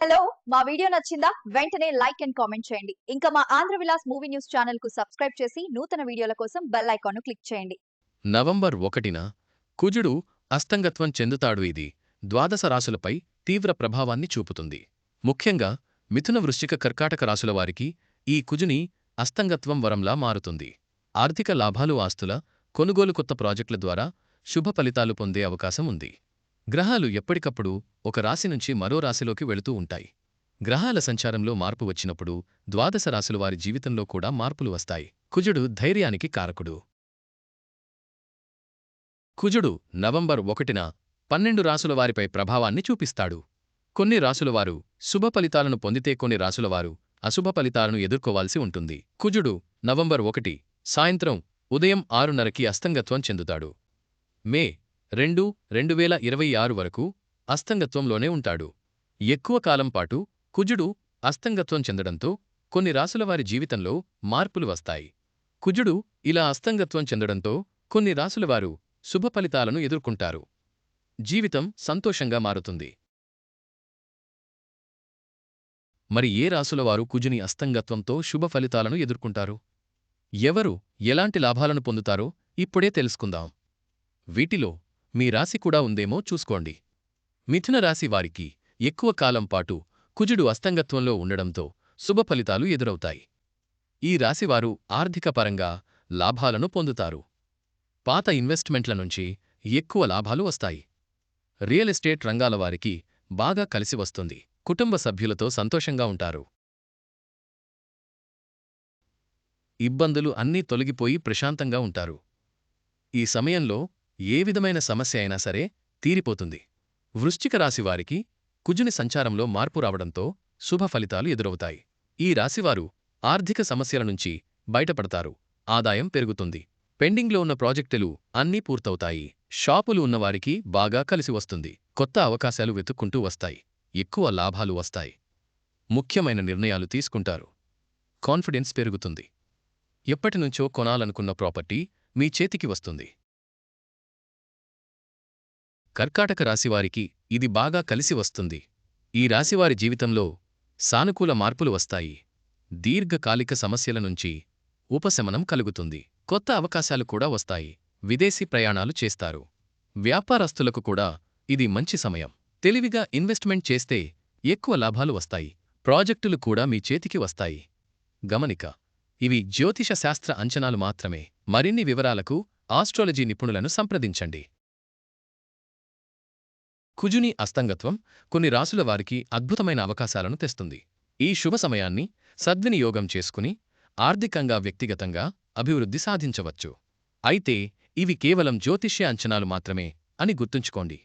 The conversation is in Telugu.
హలో మా వీడియో నచ్చిందా? వెంటనే లైక్ అండ్ కామెంట్ చేయండి. ఇంకా మా ఆంధ్ర విలాస్ మూవీ న్యూస్ ఛానల్కు సబ్స్క్రైబ్ చేసి నూతన వీడియోల కోసం బెల్ ఐకాన్ క్లిక్ చేయండి. నవంబర్ ఒకటిన కుజుడు అస్తంగత్వం చెందుతాడు ఇది. ద్వాదశ రాశులపై తీవ్ర ప్రభావాన్ని చూపుతుంది. ముఖ్యంగా మిథున వృశ్చిక కర్కాటక రాశుల వారికి ఈ కుజుని అస్తంగత్వం వరంలా మారుతుంది. ఆర్థిక లాభాలు ఆస్తుల కొనుగోలు కొత్త ప్రాజెక్టుల ద్వారా శుభ ఫలితాలు పొందే అవకాశం ఉంది. గ్రహాలు ఎప్పటికప్పుడు ఒక రాశి నుంచి మరో రాశిలోకి వెళుతూ ఉంటాయి. గ్రహాల సంచారంలో మార్పు వచ్చినప్పుడు ద్వాదశ రాశుల వారి జీవితంలో కూడా మార్పులు వస్తాయి. కుజుడు ధైర్యానికి కారకుడు. కుజుడు నవంబర్ ఒకటిన పన్నెండు రాసుల వారిపై ప్రభావాన్ని చూపిస్తాడు. కొన్ని రాసులవారు శుభ ఫలితాలను పొందితే కొన్ని రాసులవారు అశుభ ఫలితాలను ఎదుర్కోవాల్సి ఉంటుంది. కుజుడు నవంబర్ ఒకటి సాయంత్రం ఉదయం ఆరున్నరకి అస్తంగత్వం చెందుతాడు. మే రెండు రెండువేల ఇరవై ఆరు వరకు అస్తంగత్వంలోనే ఉంటాడు. ఎక్కువ కాలం పాటు కుజుడు అస్తంగత్వం చెందడంతో కొన్ని రాసులవారి జీవితంలో మార్పులు వస్తాయి. కుజుడు ఇలా అస్తంగత్వం చెందడంతో కొన్ని రాసులవారు శుభ ఫలితాలను ఎదుర్కొంటారు. జీవితం సంతోషంగా మారుతుంది. మరి ఏ రాసులవారు కుజుని అస్తంగత్వంతో శుభ ఫలితాలను ఎదుర్కొంటారు? ఎవరు ఎలాంటి లాభాలను పొందుతారో ఇప్పుడే తెలుసుకుందాం. వీటిలో మీ రాశి కూడా ఉందేమో చూసుకోండి. మిథున రాశి వారికి ఎక్కువ కాలం పాటు కుజుడు అస్తంగత్వంలో ఉండడంతో శుభ ఫలితాలు ఎదురవుతాయి. ఈ రాశివారు ఆర్థికపరంగా లాభాలను పొందుతారు. పాత ఇన్వెస్ట్మెంట్ల నుంచి ఎక్కువ లాభాలు వస్తాయి. రియల్ ఎస్టేట్ రంగాల వారికి బాగా కలిసి వస్తుంది. కుటుంబ సభ్యులతో సంతోషంగా ఉంటారు. ఇబ్బందులు అన్నీ తొలగిపోయి ప్రశాంతంగా ఉంటారు. ఈ సమయంలో ఏ విధమైన సమస్య అయినా సరే తీరిపోతుంది. వృశ్చిక రాశివారికి కుజుని సంచారంలో మార్పు రావడంతో శుభ ఫలితాలు ఎదురవుతాయి. ఈ రాశివారు ఆర్థిక సమస్యల నుంచి బయటపడతారు. ఆదాయం పెరుగుతుంది. పెండింగ్లో ఉన్న ప్రాజెక్టులు అన్నీ పూర్తవుతాయి. షాపులు ఉన్నవారికి బాగా కలిసి వస్తుంది. కొత్త అవకాశాలు వెతుక్కుంటూ వస్తాయి. ఎక్కువ లాభాలు వస్తాయి. ముఖ్యమైన నిర్ణయాలు తీసుకుంటారు. కాన్ఫిడెన్స్ పెరుగుతుంది. ఎప్పటినుంచో కొనాలనుకున్న ప్రాపర్టీ మీ చేతికి వస్తుంది. కర్కాటక రాశివారికి ఇది బాగా కలిసి వస్తుంది. ఈ రాశివారి జీవితంలో సానుకూల మార్పులు వస్తాయి. దీర్ఘకాలిక సమస్యల నుంచి ఉపశమనం కలుగుతుంది. కొత్త అవకాశాలు కూడా వస్తాయి. విదేశీ ప్రయాణాలు చేస్తారు. వ్యాపారస్తులకు కూడా ఇది మంచి సమయం. తెలివిగా ఇన్వెస్ట్మెంట్ చేస్తే ఎక్కువ లాభాలు వస్తాయి. ప్రాజెక్టులు కూడా మీ చేతికి వస్తాయి. గమనిక ఇవి జ్యోతిష శాస్త్ర అంచనాలు మాత్రమే. మరిన్ని వివరాలకు ఆస్ట్రాలజీ నిపుణులను సంప్రదించండి. కుజుని అస్తంగత్వం కొన్ని రాసుల వారికి అద్భుతమైన అవకాశాలను తెస్తుంది. ఈ శుభ సమయాన్ని సద్వినియోగం చేసుకుని ఆర్థికంగా వ్యక్తిగతంగా అభివృద్ధి సాధించవచ్చు. అయితే ఇవి కేవలం జ్యోతిష్య అంచనాలు మాత్రమే అని గుర్తుంచుకోండి.